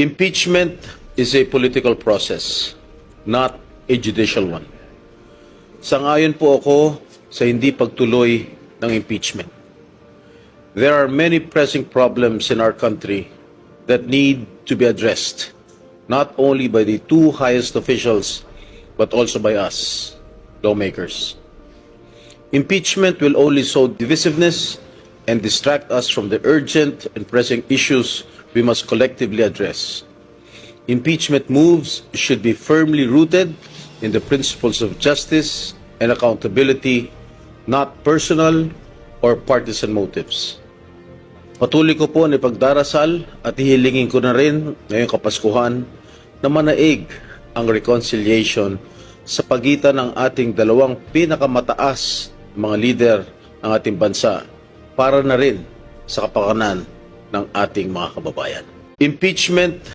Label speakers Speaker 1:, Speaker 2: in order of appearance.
Speaker 1: Impeachment is a political process, not a judicial one. Sangayon po ako sa hindi pagtuloy ng impeachment. There are many pressing problems in our country that need to be addressed, not only by the two highest officials, but also by us, lawmakers. Impeachment will only sow divisiveness and distract us from the urgent and pressing issues we must collectively address. Impeachment moves should be firmly rooted in the principles of justice and accountability, not personal or partisan motives. Patuloy ko po na ipagdarasal at hihilingin ko na rin ngayong Kapaskuhan na manaig ang reconciliation sa pagitan ng ating dalawang pinakamataas na mga lider ng ating bansa para na rin sa kapakanan ng ating mga kababayan. Impeachment